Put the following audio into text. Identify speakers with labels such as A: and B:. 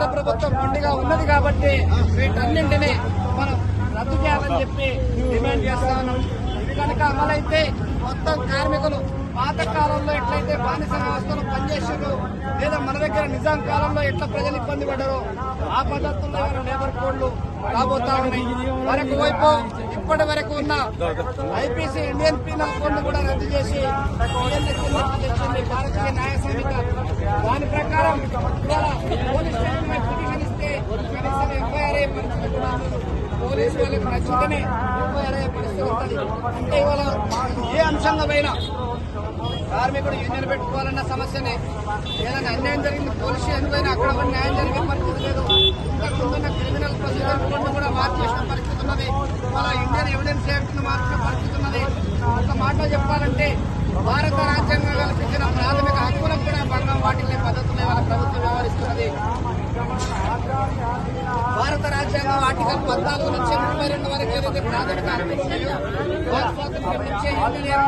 A: కేంద్ర ప్రభుత్వం మొండిగా ఉన్నది కాబట్టి వీటన్నింటినీ మనం రద్దు చేయాలని చెప్పి డిమాండ్ చేస్తా ఉన్నాం ఇది కనుక అమలైతే మొత్తం కార్మికులు పాత కాలంలో ఎట్లయితే బానిస వ్యవస్థలు పనిచేసారు లేదా మన దగ్గర నిజాం కాలంలో ఎట్లా ప్రజలు ఇబ్బంది పడ్డారో ఆ పద్ధతుల్లో లేబర్ కోడ్లు రాబోతా ఉన్నాయి. మరొక వైపు ఇప్పటి వరకు ఉన్న ఐపీసీ ఇండియన్ పీనల్ కోడ్ను కూడా రద్దు చేసి భారత వాళ్ళకి నచ్చితేనే ఎఫ్ఐఆర్ అయ్యే పరిస్థితి అంటే ఇవాళ ఏ అంశంగా పోయినా కార్మికుడు యూనియన్ పెట్టుకోవాలన్న సమస్యనే. ఏదైనా అన్యాయం జరిగింది పోలీసు ఎందుకైనా అక్కడ కూడా న్యాయం జరిగే పరిస్థితి లేదు. ఇంతకుముందున్న క్రిమినల్ ప్రొసీజర్ కోడ్ను కూడా మార్చేసిన పరిస్థితి ఉన్నది. అలా ఇండియన్ ఎవిడెన్స్ యాక్ట్ను మార్చిన పరిస్థితి ఉన్నది. ఒక మాట చెప్పాలంటే భారత రాజ్యాంగం కల్పించిన ప్రాథమిక హక్కులకు కూడా భంగం వాటిల్లే పద్ధతులు ఇవాళ ప్రభుత్వం వ్యవహరిస్తున్నది భారత రాజ్యాంగం ఆర్టికల్ పద్నాలుగు నుంచి ముప్పై రెండు వరకు ఏదైతే ప్రాథమిక హక్కులు ఉన్నాయో వాక్ యూనియన్